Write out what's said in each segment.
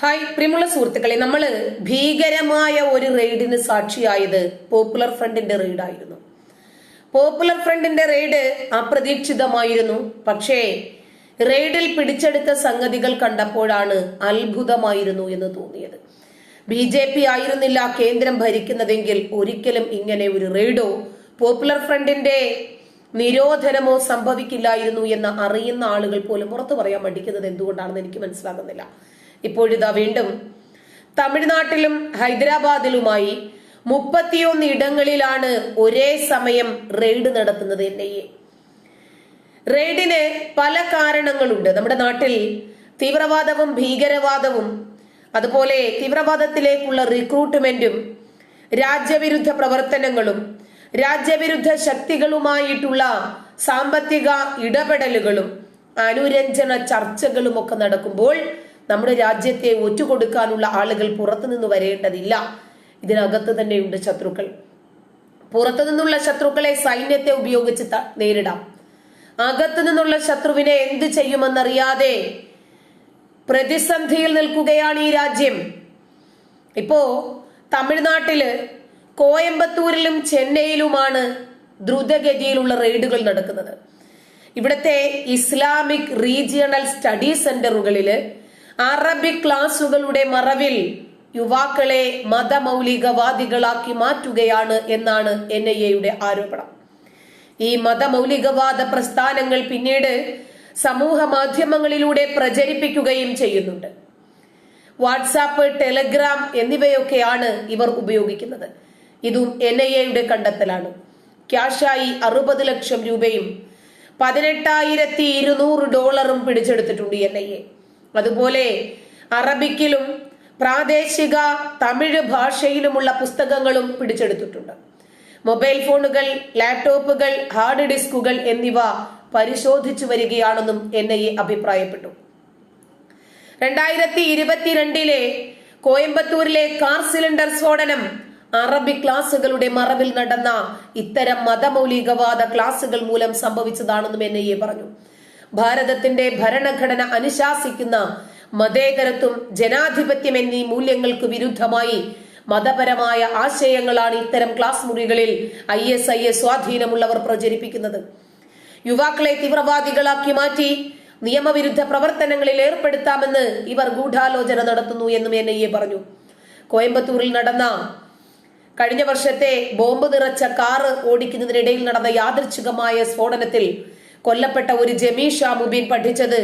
Hi പ്രിയമുള്ള സുഹൃത്തുക്കളെ നമ്മൾ ഭീകരമായ ഒരു റെയ്ഡിന് സാക്ഷിയായത് പോപ്പുലർ ഫ്രണ്ടിന്റെ റെയ്ഡായിരുന്നു. പോപ്പുലർ ഫ്രണ്ടിന്റെ റെയ്ഡ് അപ്രതീക്ഷിതമായിരുന്നു. പക്ഷേ റെയ്ഡിൽ പിടിച്ചെടുത്ത സംഗതികൾ കണ്ടപ്പോഴാണ് അത്ഭുതമായിരുന്നു എന്ന് തോന്നിയത്. ബി ജെ പി ആയിരുന്നില്ല കേന്ദ്രം ഭരിക്കുന്നതെങ്കിൽ ഒരിക്കലും ഇങ്ങനെ ഒരു റെയ്ഡോ പോപ്പുലർ ഫ്രണ്ടിന്റെ നിരോധനമോ സംഭവിക്കില്ലായിരുന്നു എന്ന് അറിയുന്ന ആളുകൾ പോലും പുറത്തു പറയാൻ മടിക്കുന്നത് എന്തുകൊണ്ടാണെന്ന് എനിക്ക് മനസ്സിലാകുന്നില്ല. ഇപ്പോഴിതാ വീണ്ടും. തമിഴ്നാട്ടിലും ഹൈദരാബാദിലുമായി മുപ്പത്തിയൊന്ന് ഇടങ്ങളിലാണ് ഒരേ സമയം റെയ്ഡ് നടത്തുന്നത് എൻ ഐ എ. റെയ്ഡിന് പല കാരണങ്ങളുണ്ട്. നമ്മുടെ നാട്ടിൽ തീവ്രവാദവും ഭീകരവാദവും അതുപോലെ തീവ്രവാദത്തിലേക്കുള്ള റിക്രൂട്ട്മെന്റും രാജ്യവിരുദ്ധ പ്രവർത്തനങ്ങളും രാജ്യവിരുദ്ധ ശക്തികളുമായിട്ടുള്ള സാമ്പത്തിക ഇടപെടലുകളും അനുരഞ്ജന ചർച്ചകളും ഒക്കെ നടക്കുമ്പോൾ നമ്മുടെ രാജ്യത്തെ ഒറ്റുകൊടുക്കാനുള്ള ആളുകൾ പുറത്തുനിന്ന് വരേണ്ടതില്ല. ഇതിനകത്ത് തന്നെയുണ്ട് ശത്രുക്കൾ. പുറത്തു നിന്നുള്ള ശത്രുക്കളെ സൈന്യത്തെ ഉപയോഗിച്ച് നേരിടാം. അകത്തു നിന്നുള്ള ശത്രുവിനെ എന്ത് ചെയ്യുമെന്നറിയാതെ പ്രതിസന്ധിയിൽ നിൽക്കുകയാണ് ഈ രാജ്യം. ഇപ്പോ തമിഴ്നാട്ടിൽ കോയമ്പത്തൂരിലും ചെന്നൈയിലുമാണ് ദ്രുതഗതിയിലുള്ള റെയ്ഡുകൾ നടക്കുന്നത്. ഇവിടത്തെ ഇസ്ലാമിക് റീജിയണൽ സ്റ്റഡി സെന്ററുകളിൽ അറബിക് ക്ലാസുകളുടെ മറവിൽ യുവാക്കളെ മതമൗലികവാദികളാക്കി മാറ്റുകയാണ് എന്നാണ് എൻ ഐ എയുടെ ആരോപണം. ഈ മതമൗലികവാദ പ്രസ്ഥാനങ്ങൾ പിന്നീട് സമൂഹ മാധ്യമങ്ങളിലൂടെ പ്രചരിപ്പിക്കുകയും ചെയ്യുന്നുണ്ട്. വാട്സാപ്പ് ടെലഗ്രാം എന്നിവയൊക്കെയാണ് ഇവർ ഉപയോഗിക്കുന്നത്. ഇതും എൻ ഐ എയുടെ കണ്ടെത്തലാണ്. ക്യാഷായി അറുപത് ലക്ഷം രൂപയും പതിനെട്ടായിരത്തി ഇരുന്നൂറ് ഡോളറും പിടിച്ചെടുത്തിട്ടുണ്ട് എൻ ഐ എ. അതുപോലെ അറബിക്കിലും പ്രാദേശിക തമിഴ് ഭാഷയിലുമുള്ള പുസ്തകങ്ങളും പിടിച്ചെടുത്തിട്ടുണ്ട്. മൊബൈൽ ഫോണുകൾ ലാപ്ടോപ്പുകൾ ഹാർഡ് ഡിസ്കുകൾ എന്നിവ പരിശോധിച്ചു വരികയാണെന്നും എൻ ഐ എ അഭിപ്രായപ്പെട്ടു. രണ്ടായിരത്തി ഇരുപത്തിരണ്ടിലെ കോയമ്പത്തൂരിലെ കാർ സിലിണ്ടർ സ്ഫോടനം അറബി ക്ലാസുകളുടെ മറവിൽ നടന്ന ഇത്തരം മതമൗലികവാദ ക്ലാസുകൾ മൂലം സംഭവിച്ചതാണെന്നും എൻ ഐ എ പറഞ്ഞു. ഭാരതത്തിന്റെ ഭരണഘടന അനുശാസിക്കുന്ന മതേതരത്വം ജനാധിപത്യം എന്നീ മൂല്യങ്ങൾക്ക് വിരുദ്ധമായി മതപരമായ ആശയങ്ങളാണ് ഇത്തരം ക്ലാസ് മുറികളിൽ ഐ എസ് ഐ എസ് സ്വാധീനമുള്ളവർ പ്രചരിപ്പിക്കുന്നത്. യുവാക്കളെ തീവ്രവാദികളാക്കി മാറ്റി നിയമവിരുദ്ധ പ്രവർത്തനങ്ങളിൽ ഏർപ്പെടുത്താമെന്ന് ഇവർ ഗൂഢാലോചന നടത്തുന്നു എന്നും എൻ ഐ എ പറഞ്ഞു. കോയമ്പത്തൂരിൽ നടന്ന കഴിഞ്ഞ വർഷത്തെ ബോംബ് നിറച്ച കാറ് ഓടിക്കുന്നതിനിടയിൽ നടന്ന യാദൃച്ഛികമായ സ്ഫോടനത്തിൽ കൊല്ലപ്പെട്ട ഒരു ജമീഷ മുബീൻ പഠിച്ചത്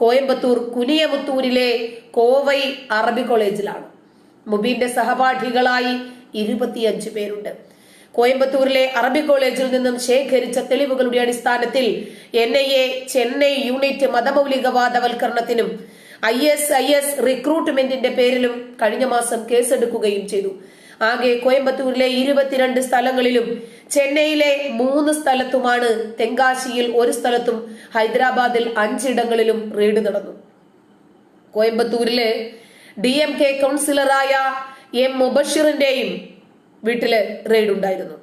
കോയമ്പത്തൂർ കുനിയമുത്തൂരിലെ കോവൈ അറബി കോളേജിലാണ്. മുബീന്റെ സഹപാഠികളായി ഇരുപത്തിയഞ്ച് പേരുണ്ട്. കോയമ്പത്തൂരിലെ അറബി കോളേജിൽ നിന്നും ശേഖരിച്ച തെളിവുകളുടെ അടിസ്ഥാനത്തിൽ N I A Chennai unit മതമൗലികവാദവൽക്കരണത്തിനും I S I S റിക്രൂട്ട്മെന്റിന്റെ പേരിലും കഴിഞ്ഞ മാസം കേസെടുക്കുകയും ചെയ്തു. ആകെ കോയമ്പത്തൂരിലെ ഇരുപത്തിരണ്ട് സ്ഥലങ്ങളിലും ചെന്നൈയിലെ മൂന്ന് സ്ഥലത്തുമാണ് തെങ്കാശിയിൽ ഒരു സ്ഥലത്തും ഹൈദരാബാദിൽ അഞ്ചിടങ്ങളിലും റെയ്ഡ് നടന്നു. കോയമ്പത്തൂരിലെ ഡി എം കെ കൗൺസിലറായ എം മുബഷിറിന്റെയും വീട്ടിൽ റെയ്ഡ് ഉണ്ടായിരുന്നു.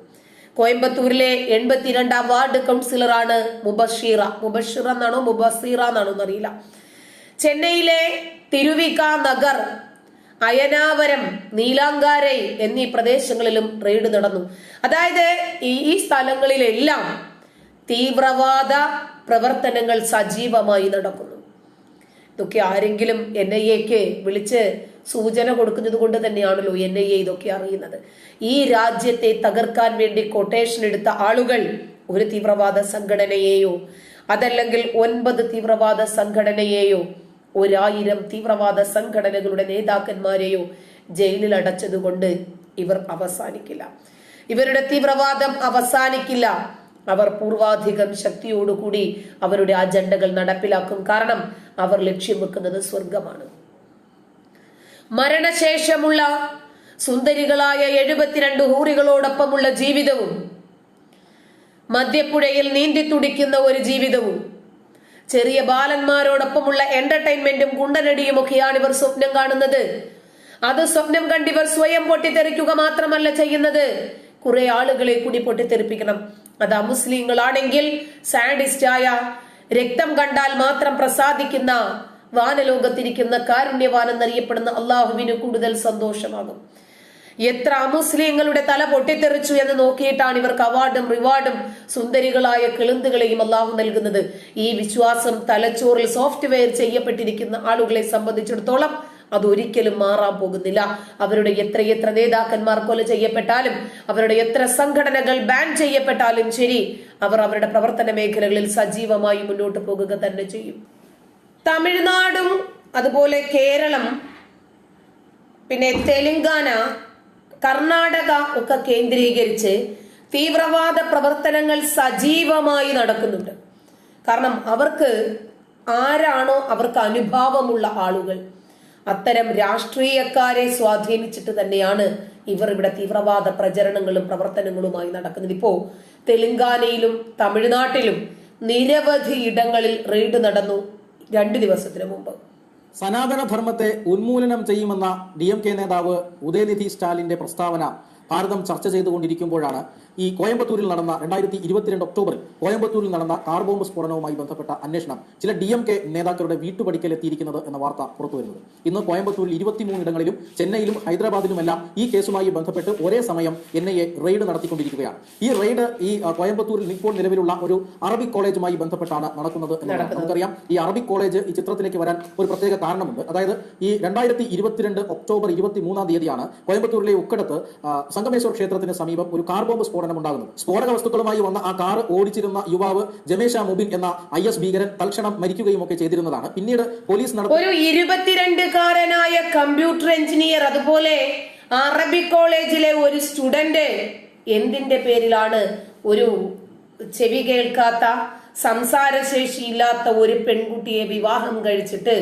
കോയമ്പത്തൂരിലെ എൺപത്തിരണ്ടാം വാർഡ് കൗൺസിലറാണ് മുബഷീറ. മുബഷിറ എന്നാണോ മുബസീറ എന്നാണോ എന്നറിയില്ല. ചെന്നൈയിലെ തിരുവിക നഗർ അയനാവരം നീലാങ്കാരൈ എന്നീ പ്രദേശങ്ങളിലും റെയ്ഡ് നടന്നു. അതായത് ഈ സ്ഥലങ്ങളിലെല്ലാം തീവ്രവാദ പ്രവർത്തനങ്ങൾ സജീവമായി നടക്കുന്നു. ഇതൊക്കെ ആരെങ്കിലും എൻ ഐ എക്ക് വിളിച്ച് സൂചന കൊടുക്കുന്നത് കൊണ്ട് തന്നെയാണല്ലോ എൻ ഐ എ ഇതൊക്കെ അറിയുന്നത്. ഈ രാജ്യത്തെ തകർക്കാൻ വേണ്ടി കൊട്ടേഷൻ എടുത്ത ആളുകൾ ഒരു തീവ്രവാദ സംഘടനയെയോ അതല്ലെങ്കിൽ ഒൻപത് തീവ്രവാദ സംഘടനയെയോ ഒരായിരം തീവ്രവാദ സംഘടനകളുടെ നേതാക്കന്മാരെയോ ജയിലിൽ അടച്ചതുകൊണ്ട് ഇവർ അവസാനിക്കില്ല. ഇവരുടെ തീവ്രവാദം അവസാനിക്കില്ല. അവർ പൂർവാധികം ശക്തിയോടുകൂടി അവരുടെ അജണ്ടകൾ നടപ്പിലാക്കും. കാരണം അവർ ലക്ഷ്യം വെക്കുന്നത് സ്വർഗമാണ്. മരണശേഷമുള്ള സുന്ദരികളായ എഴുപത്തിരണ്ട് ഹൂറികളോടൊപ്പമുള്ള ജീവിതവും മദ്യപ്പുഴയിൽ നീന്തി തുടിക്കുന്ന ഒരു ജീവിതവും ചെറിയ ബാലന്മാരോടൊപ്പമുള്ള എന്റർടൈൻമെന്റും കുണ്ടനടിയും ഒക്കെയാണ് ഇവർ സ്വപ്നം കാണുന്നത്. അത് സ്വപ്നം കണ്ടിവർ സ്വയം പൊട്ടിത്തെറിക്കുക മാത്രമല്ല ചെയ്യുന്നത്. കുറെ ആളുകളെ കൂടി പൊട്ടിത്തെറിപ്പിക്കണം. അത് അമുസ്ലിങ്ങളാണെങ്കിൽ സാഡിസ്റ്റായ രക്തം കണ്ടാൽ മാത്രം പ്രസാദിക്കുന്ന വാനലോകത്തിരിക്കുന്ന കാരുണ്യവാനെന്നറിയപ്പെടുന്ന അള്ളാഹുവിന് കൂടുതൽ സന്തോഷമാകും. എത്ര അമുസ്ലിങ്ങളുടെ തല പൊട്ടിത്തെറിച്ചു എന്ന് നോക്കിയിട്ടാണ് ഇവർക്ക് അവാർഡും റിവാർഡും സുന്ദരികളായ കിളുന്തുകളെയും അള്ളാഹു നൽകുന്നത്. ഈ വിശ്വാസം തലച്ചോറിൽ സോഫ്റ്റ്വെയർ ചെയ്യപ്പെട്ടിരിക്കുന്ന ആളുകളെ സംബന്ധിച്ചിടത്തോളം അതൊരിക്കലും മാറാൻ പോകുന്നില്ല. അവരുടെ എത്രയെത്ര നേതാക്കന്മാർ കൊല ചെയ്യപ്പെട്ടാലും അവരുടെ എത്ര സംഘടനകൾ ബാൻ ചെയ്യപ്പെട്ടാലും ശരി അവർ അവരുടെ പ്രവർത്തന മേഖലകളിൽ സജീവമായി മുന്നോട്ട് പോകുക തന്നെ ചെയ്യും. തമിഴ്നാടും അതുപോലെ കേരളം പിന്നെ തെലങ്കാന കർണാടക ഒക്കെ കേന്ദ്രീകരിച്ച് തീവ്രവാദ പ്രവർത്തനങ്ങൾ സജീവമായി നടക്കുന്നുണ്ട്. കാരണം അവർക്ക് ആരാണോ അവർക്ക് അനുഭാവമുള്ള ആളുകൾ. അത്തരം രാഷ്ട്രീയക്കാരെ സ്വാധീനിച്ചിട്ട് തന്നെയാണ് ഇവർ ഇവിടെ തീവ്രവാദ പ്രചരണങ്ങളും പ്രവർത്തനങ്ങളുമായി നടക്കുന്നത്. ഇപ്പോ തെലുങ്കാനയിലും തമിഴ്നാട്ടിലും നിരവധി ഇടങ്ങളിൽ റെയ്ഡ് നടന്നു രണ്ടു ദിവസത്തിന് മുമ്പ്. സനാതന ധർമ്മത്തെ ഉന്മൂലനം ചെയ്യുമെന്ന ഡി എം കെ നേതാവ് ഉദയനിധി സ്റ്റാലിന്റെ പ്രസ്താവന ഭാരതം ചർച്ച ചെയ്തുകൊണ്ടിരിക്കുമ്പോഴാണ് ഈ കോയമ്പത്തൂരിൽ നടന്ന രണ്ടായിരത്തി ഇരുപത്തിരണ്ട് ഒക്ടോബറിൽ കോയമ്പത്തൂരിൽ നടന്ന കാർ ബോംബ് സ്ഫോടനവുമായി ബന്ധപ്പെട്ട അന്വേഷണം ചില ഡി എം കെ നേതാക്കളുടെ വീട്ടുപടിക്കൽ എത്തിയിരിക്കുന്നത് എന്ന വാർത്ത പുറത്തുവരുന്നത്. ഇന്ന് കോയമ്പത്തൂരിൽ ഇരുപത്തിമൂന്നിടങ്ങളിലും ചെന്നൈയിലും ഹൈദരാബാദിലുമെല്ലാം ഈ കേസുമായി ബന്ധപ്പെട്ട് ഒരേ സമയം എൻ ഐ എ റെയ്ഡ് നടത്തിക്കൊണ്ടിരിക്കുകയാണ്. ഈ റെയ്ഡ് ഈ കോയമ്പത്തൂരിൽ ഇപ്പോൾ നിലവിലുള്ള ഒരു അറബിക് കോളേജുമായി ബന്ധപ്പെട്ടാണ് നടക്കുന്നത് എന്നാണ് നമുക്കറിയാം. ഈ അറബിക് കോളേജ് ഈ ചിത്രത്തിലേക്ക് വരാൻ ഒരു പ്രത്യേക കാരണമുണ്ട്. അതായത് ഈ രണ്ടായിരത്തി ഇരുപത്തിരണ്ട് ഒക്ടോബർ ഇരുപത്തി മൂന്നാം തീയതിയാണ് കോയമ്പത്തൂരിലെ ഉക്കടത്ത് സംഗമേശ്വർ ക്ഷേത്രത്തിന് സമീപം ഒരു കാർ ബോംബ് സ്ഫോടനം ഉണ്ടാകുന്നു. സ്ഫോടക വസ്തുക്കളുമായി വന്ന ആ കാർ ഓടിച്ചിരുന്ന യുവാവ് ജമേഷ മുബിൻ എന്ന ഐ എസ് ഭീകരൻ തൽക്ഷണം മരിക്കുകയും ഒക്കെ ചെയ്തിരുന്നതാണ്. പിന്നീട് പോലീസ് ഒരു കമ്പ്യൂട്ടർ എഞ്ചിനീയർ അതുപോലെ അറബി കോളേജിലെ ഒരു സ്റ്റുഡന്റ് എന്തിന്റെ പേരിലാണ് ഒരു ചെവി കേൾക്കാത്ത സംസാരശേഷിയില്ലാത്ത ഒരു പെൺകുട്ടിയെ വിവാഹം കഴിച്ചിട്ട്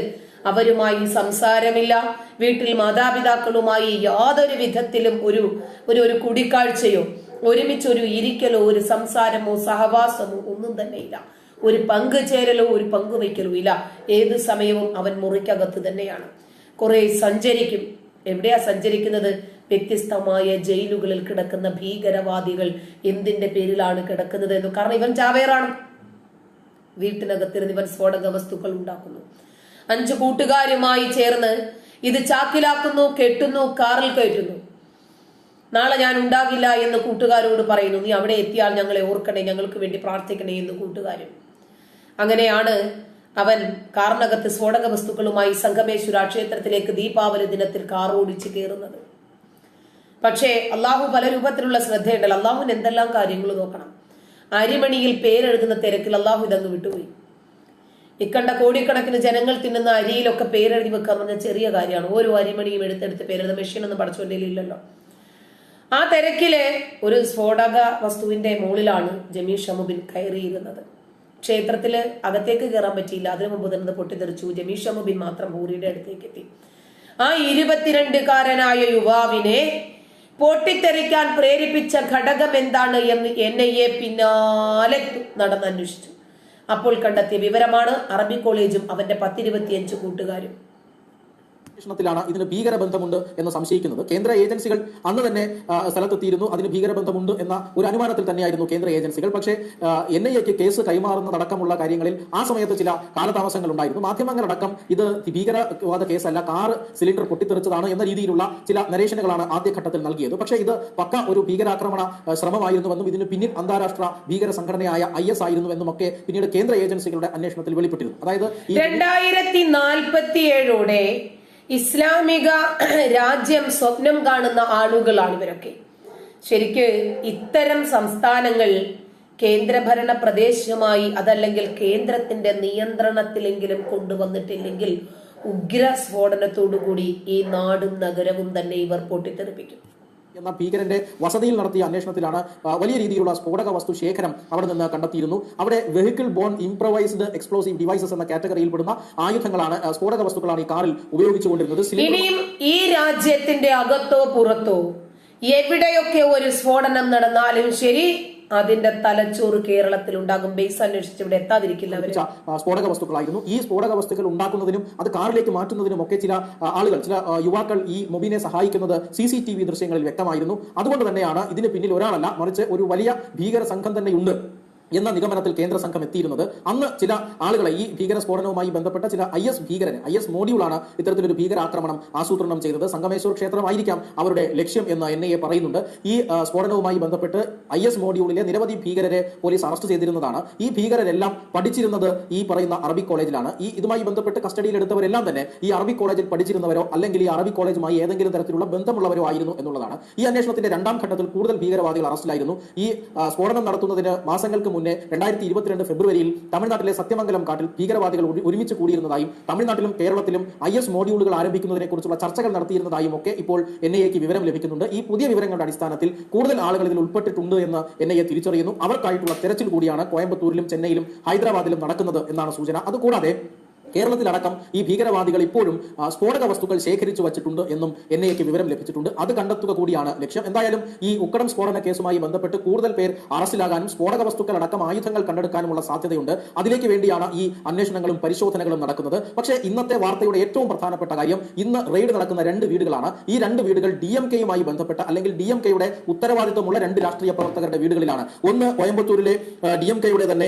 അവരുമായി സംസാരമില്ല. വീട്ടിൽ മാതാപിതാക്കളുമായി യാതൊരു വിധത്തിലും ഒരു ഒരു ഒരു കൂടിക്കാഴ്ചയോ ഒരുമിച്ചൊരു ഇരിക്കലോ ഒരു സംസാരമോ സഹവാസമോ ഒന്നും തന്നെയില്ല. ഒരു പങ്കുചേരലോ ഒരു പങ്കുവയ്ക്കലോ ഇല്ല. ഏത് സമയവും അവൻ മുറിക്കകത്ത് തന്നെയാണ്. കുറെ സഞ്ചരിക്കും. എവിടെയാ സഞ്ചരിക്കുന്നത്? വ്യത്യസ്തമായ ജയിലുകളിൽ കിടക്കുന്ന ഭീകരവാദികൾ എന്തിന്റെ പേരിലാണ് കിടക്കുന്നത് എന്ന്. കാരണം ഇവൻ ചാവേറാണ്. വീട്ടിനകത്തിരുന്ന് ഇവൻ സ്ഫോടക വസ്തുക്കൾ ഉണ്ടാക്കുന്നു. അഞ്ചു കൂട്ടുകാരുമായി ചേർന്ന് ഇത് ചാക്കിലാക്കുന്നു കെട്ടുന്നു കാറിൽ കയറ്റുന്നു. നാളെ ഞാൻ ഉണ്ടാകില്ല എന്ന് കൂട്ടുകാരോട് പറയുന്നു. നീ അവിടെ എത്തിയാൽ ഞങ്ങളെ ഓർക്കണേ ഞങ്ങൾക്ക് വേണ്ടി പ്രാർത്ഥിക്കണേ എന്ന് കൂട്ടുകാരും. അങ്ങനെയാണ് അവൻ കാറിനകത്ത് സ്ഫോടക വസ്തുക്കളുമായി സംഗമേശ്വര ക്ഷേത്രത്തിലേക്ക് ദീപാവലി ദിനത്തിൽ കാർ ഓടിച്ച് കയറുന്നത്. പക്ഷേ അള്ളാഹു പല രൂപത്തിലുള്ള ശ്രദ്ധയുണ്ടല്ലോ. അള്ളാഹുവിന് എന്തെല്ലാം കാര്യങ്ങൾ നോക്കണം? അരിമണിയിൽ പേരെഴുതുന്ന തിരക്കിൽ അള്ളാഹു ഇതങ്ങ് വിട്ടുപോയി. ഇക്കണ്ട കോടിക്കണക്കിന് ജനങ്ങൾ തിന്നുന്ന അരിയിലൊക്കെ പേരെഴുതി വെക്കാൻ പറഞ്ഞ ചെറിയ കാര്യമാണ്. ഓരോ അരിമണിയും എടുത്തെടുത്ത് പേരെഴുതുന്ന മെഷീനൊന്നും പഠിച്ചോന്റെ ഇല്ലല്ലോ. ആ തിരക്കിലെ ഒരു സ്ഫോടക വസ്തുവിന്റെ മുകളിലാണ് ജമീഷ് ഷമുബിൻ കയറിയിരുന്നത്. ക്ഷേത്രത്തിൽ അകത്തേക്ക് കയറാൻ പറ്റിയില്ല. അതിനു മുമ്പ് തന്നെ പൊട്ടിത്തെറിച്ചു. ജമീൽ ഷമുബിൻ മാത്രം ഭൂരിയുടെ അടുത്തേക്ക് എത്തി. ആ ഇരുപത്തിരണ്ടുകാരനായ യുവാവിനെ പൊട്ടിത്തെറിക്കാൻ പ്രേരിപ്പിച്ച ഘടകം എന്താണ് എന്ന് എൻ ഐ എ പിന്നാലെ നടന്ന് അന്വേഷിച്ചു. അപ്പോൾ കണ്ടെത്തിയ വിവരമാണ് അറബി കോളേജും അവന്റെ പത്തിരുപത്തിയഞ്ച് കൂട്ടുകാരും. അന്വേഷണത്തിലാണ് ഇതിന് ഭീകരബന്ധമുണ്ട് എന്ന് സംശയിക്കുന്നത്. കേന്ദ്ര ഏജൻസികൾ അന്ന് തന്നെ സ്ഥലത്തെത്തിയിരുന്നു. അതിന് ഭീകരബന്ധമുണ്ട് എന്ന ഒരു അനുമാനത്തിൽ തന്നെയായിരുന്നു കേന്ദ്ര ഏജൻസികൾ. പക്ഷേ എൻ ഐ എക്ക് കേസ് കൈമാറുന്നതടക്കമുള്ള കാര്യങ്ങളിൽ ആ സമയത്ത് ചില കാലതാമസങ്ങൾ ഉണ്ടായിരുന്നു മാധ്യമങ്ങളടക്കം ഇത് ഭീകരവാദ കേസല്ല കാർ സിലിണ്ടർ പൊട്ടിത്തെറിച്ചതാണ് എന്ന രീതിയിലുള്ള ചില നരേഷനുകളാണ് ആദ്യഘട്ടത്തിൽ നൽകിയത്. പക്ഷേ ഇത് പക്ക ഒരു ഭീകരാക്രമണ ശ്രമമായിരുന്നുവെന്നും ഇതിന് പിന്നിൽ അന്താരാഷ്ട്ര ഭീകര സംഘടനയായ ഐ എസ് ആയിരുന്നുവെന്നുമൊക്കെ പിന്നീട് കേന്ദ്ര ഏജൻസികളുടെ അന്വേഷണത്തിൽ വെളിപ്പെട്ടിരുന്നു. അതായത് രണ്ടായിരത്തി നാൽപ്പത്തിയേഴോടെ ഇസ്ലാമിക രാജ്യം സ്വപ്നം കാണുന്ന ആളുകളാണ് ഇവരൊക്കെ. ശരിക്ക് ഇത്തരം സംസ്ഥാനങ്ങൾ കേന്ദ്രഭരണ പ്രദേശമായി അതല്ലെങ്കിൽ കേന്ദ്രത്തിന്റെ നിയന്ത്രണത്തിലെങ്കിലും കൊണ്ടുവന്നിട്ടില്ലെങ്കിൽ ഉഗ്ര സ്ഫോടനത്തോടുകൂടി ഈ നാടും നഗരവും തന്നെ ഇവർ പൊട്ടിത്തെറിപ്പിക്കും. എന്ന ഭീകരന്റെ വസതിയിൽ നടത്തിയ അന്വേഷണത്തിലാണ് വലിയ രീതിയിലുള്ള സ്ഫോടക വസ്തു ശേഖരം അവിടെ നിന്ന് കണ്ടെത്തിയിരുന്നു. അവിടെ vehicle borne improvised explosive devices എന്ന കാറ്റഗറിയിൽപ്പെടുന്ന ആയുധങ്ങളാണ് ആ, സ്ഫോടക വസ്തുക്കളാണ് ഈ കാറിൽ ഉപയോഗിച്ചുകൊണ്ടിരുന്നത്. ഇനിയും ഈ രാജ്യത്തിന്റെ അകത്തോ പുറത്തോ എവിടെയൊക്കെ ഒരു സ്ഫോടനം നടന്നാലും ശരി അതിന്റെ തലച്ചോറ് കേരളത്തിൽ ഉണ്ടാകും. ബേസ് അന്വേഷിച്ച് ഇവിടെ എത്താതിരിക്കില്ല സ്ഫോടക വസ്തുക്കളായിരുന്നു. ഈ സ്ഫോടക വസ്തുക്കൾ ഉണ്ടാക്കുന്നതിനും അത് കാറിലേക്ക് മാറ്റുന്നതിനും ഒക്കെ ചില ആളുകൾ ചില യുവാക്കൾ ഈ മൊബിനെ സഹായിക്കുന്നത് സി സി ടി വി ദൃശ്യങ്ങളിൽ വ്യക്തമായിരുന്നു. അതുകൊണ്ട് തന്നെയാണ് ഇതിന് പിന്നിൽ ഒരാളല്ല മറിച്ച് ഒരു വലിയ ഭീകര സംഘം തന്നെയുണ്ട്. എന്ന നിഗമനത്തിൽ കേന്ദ്ര സംഘം എത്തിയിരുന്നത്. അന്ന് ചില ആളുകളെ ഈ ഭീകര സ്ഫോടനവുമായി ബന്ധപ്പെട്ട ചില ഐ എസ് ഭീകരന് ഐ എസ് മോഡ്യൂളാണ് ഇത്തരത്തിലൊരു ഭീകരാക്രമണം ആസൂത്രണം ചെയ്തത്. സംഗമേശ്വർ ക്ഷേത്രമായിരിക്കാം അവരുടെ ലക്ഷ്യം എന്ന് എൻ ഐ എ പറയുന്നുണ്ട്. ഈ സ്ഫോടനവുമായി ബന്ധപ്പെട്ട് ഐ എസ് മോഡ്യൂളിലെ നിരവധി ഭീകരരെ പോലീസ് അറസ്റ്റ് ചെയ്തിരുന്നതാണ്. ഈ ഭീകരരെല്ലാം പഠിച്ചിരുന്നത് ഈ പറയുന്ന അറബിക് കോളേജിലാണ്. ഈ ഇതുമായി ബന്ധപ്പെട്ട് കസ്റ്റഡിയിലെടുത്തവരെല്ലാം തന്നെ ഈ അറബിക് കോളേജിൽ പഠിച്ചിരുന്നവരോ അല്ലെങ്കിൽ ഈ അറബിക് കോളേജുമായി ഏതെങ്കിലും തരത്തിലുള്ള ബന്ധമുള്ളവരോ ആയിരുന്നു എന്നുള്ളതാണ്. ഈ അന്വേഷണത്തിന്റെ രണ്ടാം ഘട്ടത്തിൽ കൂടുതൽ ഭീകരവാദികൾ അറസ്റ്റിലായിരുന്നു. ഈ സ്ഫോടനം നടത്തുന്നതിന് മാസങ്ങൾക്ക് മുന്നേ രണ്ടായിരത്തി ഇരുപത്തിരണ്ട് ഫെബ്രുവരിയിൽ തമിഴ്നാട്ടിലെ സത്യമംഗലം കാട്ടിൽ ഭീകരവാദികൾ ഒരു- ഒരുമിച്ച് കൂടിയിരുന്നതായും തമിഴ്നാട്ടിലും കേരളത്തിലും ഐ എസ് മോഡ്യൂളുകൾ ആരംഭിക്കുന്നതിനെ കുറിച്ചുള്ള ചർച്ചകൾ നടത്തിയിരുന്നതായും ഒക്കെ ഇപ്പോൾ എൻ ഐ എക്ക് വിവരം ലഭിക്കുന്നുണ്ട്. ഈ പുതിയ വിവരങ്ങളുടെ അടിസ്ഥാനത്തിൽ കൂടുതൽ ആളുകൾ ഇതിൽ ഉൾപ്പെട്ടിട്ടുണ്ട് എന്ന് എൻ ഐ എ തിരിച്ചറിയുന്നു. അവർക്കായിട്ടുള്ള തെരച്ചിൽ കൂടിയാണ് കോയമ്പത്തൂരിലും ചെന്നൈയിലും ഹൈദരാബാദിലും നടക്കുന്നത് എന്നാണ് സൂചന. അതുകൂടാതെ കേരളത്തിലടക്കം ഈ ഭീകരവാദികൾ ഇപ്പോഴും സ്ഫോടക വസ്തുക്കൾ ശേഖരിച്ചു വച്ചിട്ടുണ്ട് എന്നും എൻ ഐക്ക് വിവരം ലഭിച്ചിട്ടുണ്ട്. അത് കണ്ടെത്തുക കൂടിയാണ് ലക്ഷ്യം. എന്തായാലും ഈ ഉക്കടം സ്ഫോടന കേസുമായി ബന്ധപ്പെട്ട് കൂടുതൽ പേർ അറസ്റ്റിലാകാനും സ്ഫോടക വസ്തുക്കൾ അടക്കം ആയുധങ്ങൾ കണ്ടെടുക്കാനുമുള്ള സാധ്യതയുണ്ട്. അതിലേക്ക് വേണ്ടിയാണ് ഈ അന്വേഷണങ്ങളും പരിശോധനകളും നടക്കുന്നത്. പക്ഷേ ഇന്നത്തെ വാർത്തയുടെ ഏറ്റവും പ്രധാനപ്പെട്ട കാര്യം ഇന്ന് റെയ്ഡ് നടക്കുന്ന രണ്ട് വീടുകളാണ്. ഈ രണ്ട് വീടുകൾ ഡി എം കെയുമായി ബന്ധപ്പെട്ട അല്ലെങ്കിൽ ഡി എം കെയുടെ ഉത്തരവാദിത്വമുള്ള രണ്ട് രാഷ്ട്രീയ പ്രവർത്തകരുടെ വീടുകളിലാണ്. ഒന്ന് കോയമ്പത്തൂരിലെ ഡി എം കെയുടെ തന്നെ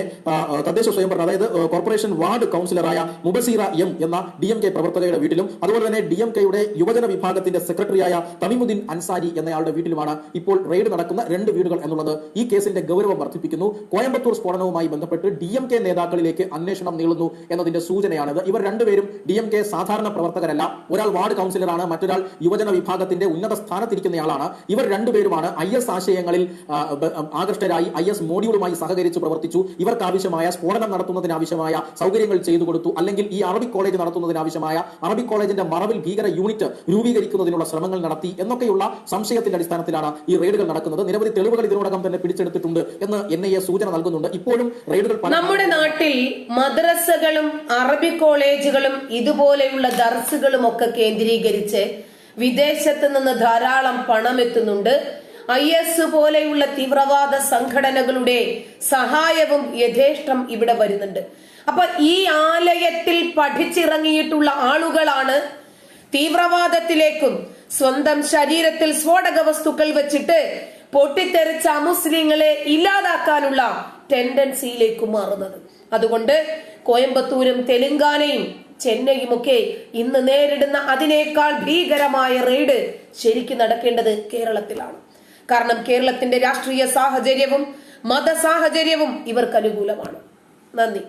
തദ്ദേശ സ്വയംഭരണ അതായത് കോർപ്പറേഷൻ വാർഡ് കൗൺസിലറായ മുബസീറ എം എന്ന ഡി എം കെ പ്രവർത്തകയുടെ വീട്ടിലും അതുപോലെ തന്നെ ഡി എം കെയുടെ യുവജന വിഭാഗത്തിന്റെ സെക്രട്ടറിയായ തമിമുദ്ദീൻ അൻസാരി എന്നയാളുടെ വീട്ടിലുമാണ് ഇപ്പോൾ റെയ്ഡ് നടക്കുന്ന രണ്ട് വീടുകൾ എന്നുള്ളത്. ഈ കേസിന്റെ ഗൗരവം വർദ്ധിപ്പിക്കുന്നു. കോയമ്പത്തൂർ സ്ഫോടനവുമായി ബന്ധപ്പെട്ട് ഡി എം കെ നേതാക്കളിലേക്ക് അന്വേഷണം നീളുന്നു എന്നതിന്റെ സൂചനയാണിത്. ഇവർ രണ്ടുപേരും ഡി എം കെ സാധാരണ പ്രവർത്തകരല്ല. ഒരാൾ വാർഡ് കൗൺസിലറാണ് മറ്റൊരാൾ യുവജന വിഭാഗത്തിന്റെ ഉന്നത സ്ഥാനത്തിരിക്കുന്നയാളാണ്. ഇവർ രണ്ടുപേരുമാണ് ഐ എസ് ആശയങ്ങളിൽ ആകൃഷ്ടരായി ഐ എസ് മോഡ്യൂളുമായി സഹകരിച്ച് പ്രവർത്തിച്ചു. ഇവർക്ക് ആവശ്യമായ സ്ഫോടനം നടത്തുന്നതിനാവശ്യമായ സൗകര്യങ്ങൾ ചെയ്തു കൊടുത്തു. അല്ലെങ്കിൽ ഈ അറബിക് കോളേജ് നടത്തുന്നതിനാവശ്യമായ അറബിക് കോളേജിന്റെ മറവിൽ ഭീകര യൂണിറ്റ് രൂപീകരിക്കുന്നതിനുള്ള ശ്രമങ്ങൾ നടത്തി എന്നൊക്കെയുള്ള സംശയത്തിന്റെ അടിസ്ഥാനത്തിലാണ് ഈ റെയ്ഡുകൾ നടക്കുന്നത്. നിരവധി തെളിവുകൾ ഇതിനോടകം തന്നെ പിടിച്ചെടുത്തിട്ടുണ്ട് എന്ന് എൻ ഐ എ സൂചന നൽകുന്നുണ്ട്. ഇപ്പോഴും റെയ്ഡുകൾ നമ്മുടെ നാട്ടിൽ മദ്രസകളും അറബി കോളേജുകളും ഇതുപോലെയുള്ള ദർസുകളും ഒക്കെ കേന്ദ്രീകരിച്ച് വിദേശത്ത് നിന്ന് ധാരാളം പണം എത്തുന്നുണ്ട് ഐ എസ് പോലെയുള്ള തീവ്രവാദ സംഘടനകളുടെ സഹായവും യഥേഷ്ടം ഇവിടെ വരുന്നുണ്ട്. അപ്പൊ ഈ ആലയത്തിൽ പഠിച്ചിറങ്ങിയിട്ടുള്ള ആളുകളാണ് തീവ്രവാദത്തിലേക്കും സ്വന്തം ശരീരത്തിൽ സ്ഫോടക വസ്തുക്കൾ വെച്ചിട്ട് പൊട്ടിത്തെറിച്ച മുസ്ലിങ്ങളെ ഇല്ലാതാക്കാനുള്ള ടെൻഡൻസിയിലേക്ക് മാറുന്നത്. അതുകൊണ്ട് കോയമ്പത്തൂരും തെലുങ്കാനയും ചെന്നൈയും ഒക്കെ ഇന്ന് നേരിടുന്ന അതിനേക്കാൾ ഭീകരമായ റെയ്ഡ് ശരിക്കും നടക്കേണ്ടത് കേരളത്തിലാണ്. കാരണം കേരളത്തിന്റെ രാഷ്ട്രീയ സാഹചര്യവും മത സാഹചര്യവും ഇവർക്ക് അനുകൂലമാണ്. നന്ദി.